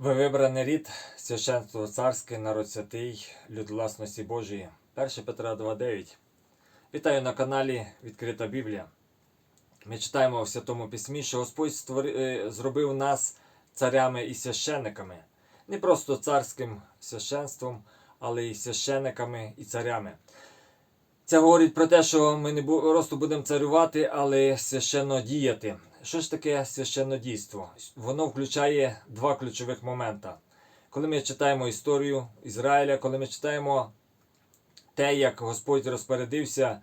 Ви вибраний рід, священство царське, народ святий, люд власності Божої. 1 Петра 2.9. Вітаю на каналі Відкрита Біблія. Ми читаємо в Святому Письмі, що Господь створи- е, зробив нас царями і священниками. Не просто царським священством, але й священниками і царями. Це говорить про те, що ми не просто будемо царювати, але священно діяти. Що ж таке священнодійство? Воно включає два ключових момента. Коли ми читаємо історію Ізраїля, коли ми читаємо те, як Господь розпорядився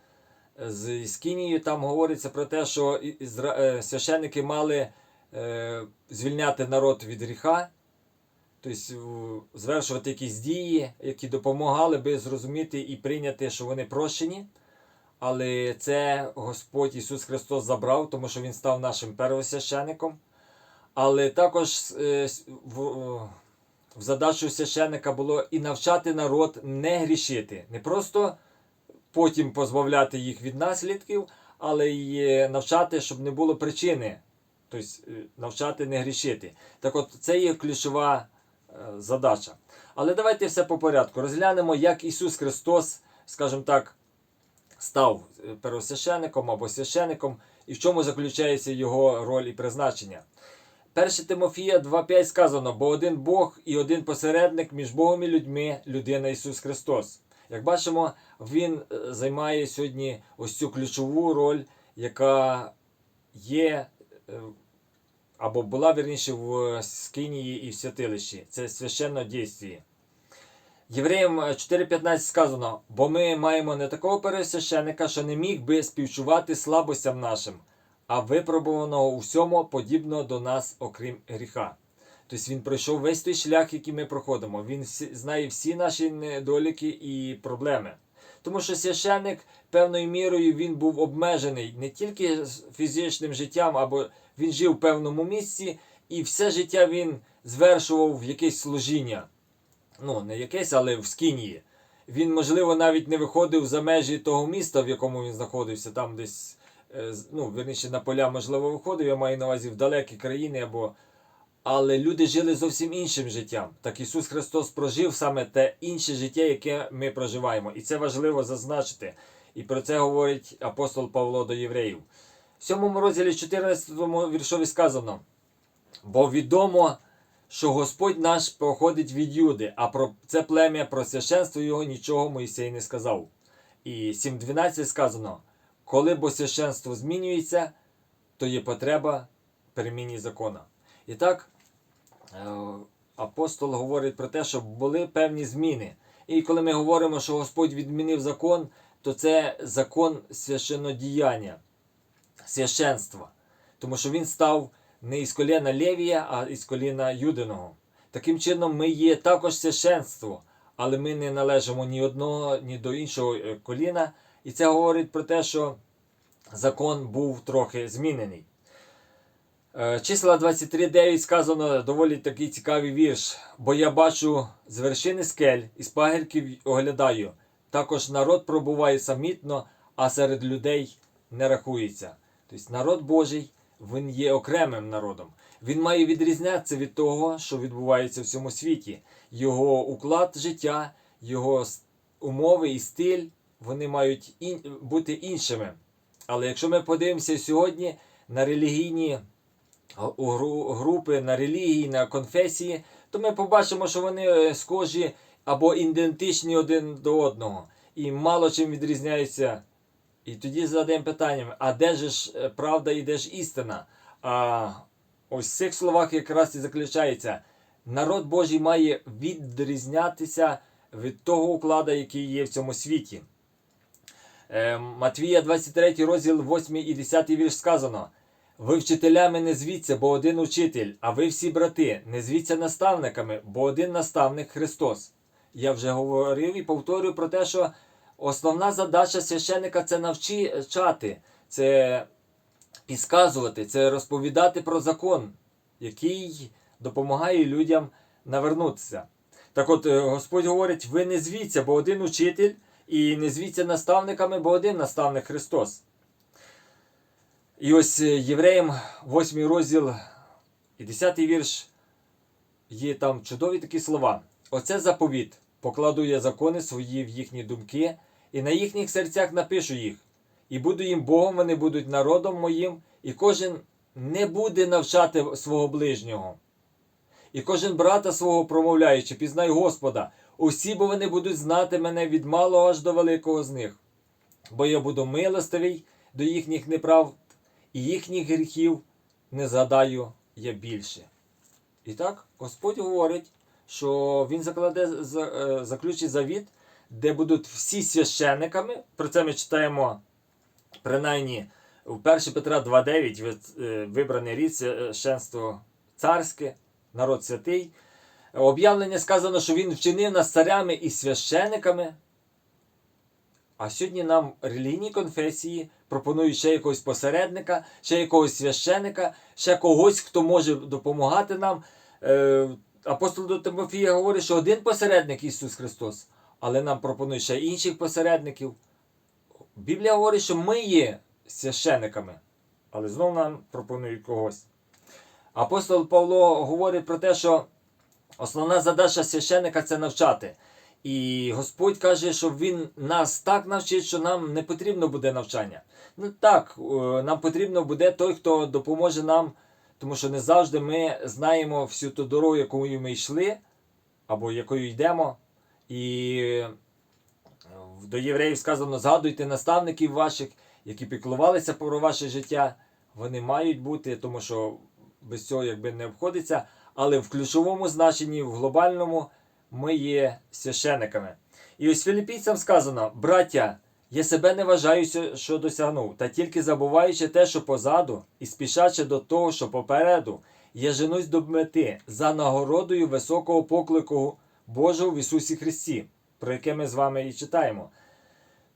з Іскінією, там говориться про те, що е, священники мали е, звільняти народ від гріха, тобто звершувати якісь дії, які допомагали би зрозуміти і прийняти, що вони прощені. Але це Господь Ісус Христос забрав, тому що Він став нашим первосвященником. Але також е, в, в задачу священника було і навчати народ не грішити. Не просто потім позбавляти їх від наслідків, але й е, навчати, щоб не було причини. Тобто е, навчати не грішити. Так от це є ключова е, задача. Але давайте все по порядку. Розглянемо, як Ісус Христос, скажімо так, став е, первосвященником або священником, і в чому заключається його роль і призначення. 1 Тимофія 2.5 сказано, бо один Бог і один посередник між Богом і людьми, людина Ісус Христос. Як бачимо, Він е, займає сьогодні ось цю ключову роль, яка є е, або була вірніше в Скинії і в святилищі. Це священно дійстві. Євреям 4.15 сказано, бо ми маємо не такого пересвященника, що не міг би співчувати слабостям нашим, а випробуваного у всьому подібного до нас, окрім гріха. Тобто він пройшов весь той шлях, який ми проходимо. Він знає всі наші недоліки і проблеми. Тому що священник певною мірою він був обмежений не тільки фізичним життям, або він жив в певному місці, і все життя він звершував в якесь служіння ну, не якесь, але в Скінії. Він, можливо, навіть не виходив за межі того міста, в якому він знаходився, там десь, е, ну, верніше на поля, можливо, виходив, я маю на увазі в далекі країни або. Але люди жили зовсім іншим життям. Так Ісус Христос прожив саме те інше життя, яке ми проживаємо. І це важливо зазначити. І про це говорить апостол Павло до євреїв. В 7 розділі 14 віршові сказано: бо відомо, що Господь наш походить від Юди, а про це плем'я, про священство його нічого Моїсей не сказав. І 7.12 сказано: коли бо священство змінюється, то є потреба переміні закона. І так, е, апостол говорить про те, що були певні зміни. І коли ми говоримо, що Господь відмінив закон, то це закон священнодіяння, священства. Тому що він став не із коліна Левія, а із коліна Юдиного. Таким чином, ми є також священство, але ми не належимо ні одного, ні до іншого е, коліна. І це говорить про те, що закон був трохи змінений. Е, Числа 23.9 сказано доволі такий цікавий вірш. Бо я бачу з вершини скель і з пагірків оглядаю. Також народ пробуває самітно, а серед людей не рахується. Тобто народ Божий, він є окремим народом. Він має відрізнятися від того, що відбувається в цьому світі. Його уклад життя, його умови і стиль, вони мають ін- бути іншими. Але якщо ми подивимося сьогодні на релігійні гру- групи, на релігії, на конфесії, то ми побачимо, що вони е, схожі або ідентичні один до одного і мало чим відрізняються. І тоді задаємо питання: а де ж е, правда і де ж істина? А ось в цих словах якраз і заключається: народ Божий має відрізнятися від того укладу, який є в цьому світі. Е, Матвія 23 розділ 8 і 10 вірш сказано. Ви вчителями не звіться, бо один учитель, а ви всі брати, не звіться наставниками, бо один наставник Христос. Я вже говорив і повторюю про те, що основна задача священника це навчати, це підказувати, це розповідати про закон, який допомагає людям навернутися. Так от е, Господь говорить: ви не звіться, бо один учитель, і не звіться наставниками, бо один наставник Христос. І ось е, Євреям, 8 розділ і 10 вірш є там чудові такі слова. Оце заповіт. Покладу я закони свої в їхні думки, і на їхніх серцях напишу їх. І буду їм Богом, вони будуть народом моїм, і кожен не буде навчати свого ближнього. І кожен брата свого промовляючи, пізнай Господа, усі бо вони будуть знати мене від малого аж до великого з них. Бо я буду милостивий до їхніх неправд, і їхніх гріхів не згадаю я більше. І так, Господь говорить, що Він закладе е, заключить завіт, де будуть всі священниками. Про це ми читаємо принаймні у 1 Петра 2.9 е, вибраний рід священство царське, народ святий. Об'явлення сказано, що він вчинив нас царями і священниками. А сьогодні нам релігійні конфесії пропонують ще якогось посередника, ще якогось священика, ще когось, хто може допомагати нам. Е, апостол до Тимофія говорить, що один посередник Ісус Христос, але нам пропонують ще інших посередників. Біблія говорить, що ми є священиками, але знову нам пропонують когось. Апостол Павло говорить про те, що основна задача священика це навчати. І Господь каже, що Він нас так навчить, що нам не потрібно буде навчання. Ну так, е, нам потрібно буде той, хто допоможе нам, тому що не завжди ми знаємо всю ту дорогу, якою ми йшли, або якою йдемо. І е, до євреїв сказано: згадуйте наставників ваших, які піклувалися про ваше життя. Вони мають бути, тому що без цього якби не обходиться. Але в ключовому значенні, в глобальному, ми є священиками. І ось філіппійцям сказано: браття, я себе не вважаю, що досягнув, та тільки забуваючи те, що позаду, і спішачи до того, що попереду, я женусь до мети за нагородою високого поклику Божого в Ісусі Христі, про яке ми з вами і читаємо.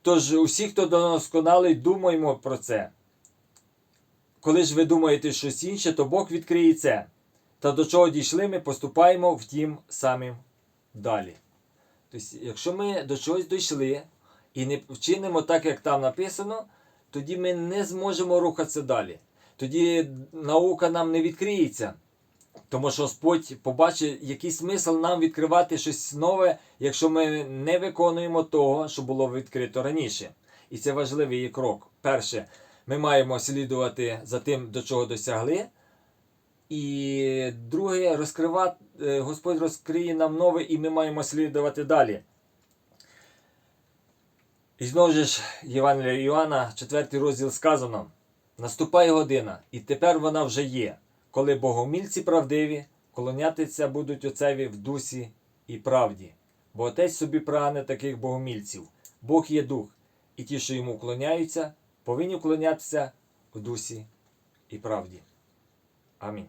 Тож, усі, хто досконалий, думаємо про це. Коли ж ви думаєте щось інше, то Бог відкриє це. Та до чого дійшли, ми поступаємо втім самим далі. Тобто, якщо ми до чогось дійшли і не вчинимо так, як там написано, тоді ми не зможемо рухатися далі. Тоді наука нам не відкриється. Тому що Господь побачить, який смисл нам відкривати щось нове, якщо ми не виконуємо того, що було відкрито раніше. І це важливий крок. Перше, ми маємо слідувати за тим, до чого досягли. І друге, розкривати, е, Господь розкриє нам нове, і ми маємо слідувати далі. І знову ж Євангелія Іоанна, 4 розділ сказано: наступає година, і тепер вона вже є, коли богомільці правдиві клонятися будуть отцеві в дусі і правді. Бо отець собі прагне таких богомільців. Бог є дух, і ті, що йому вклоняються, повинні вклонятися в дусі і правді. Амінь.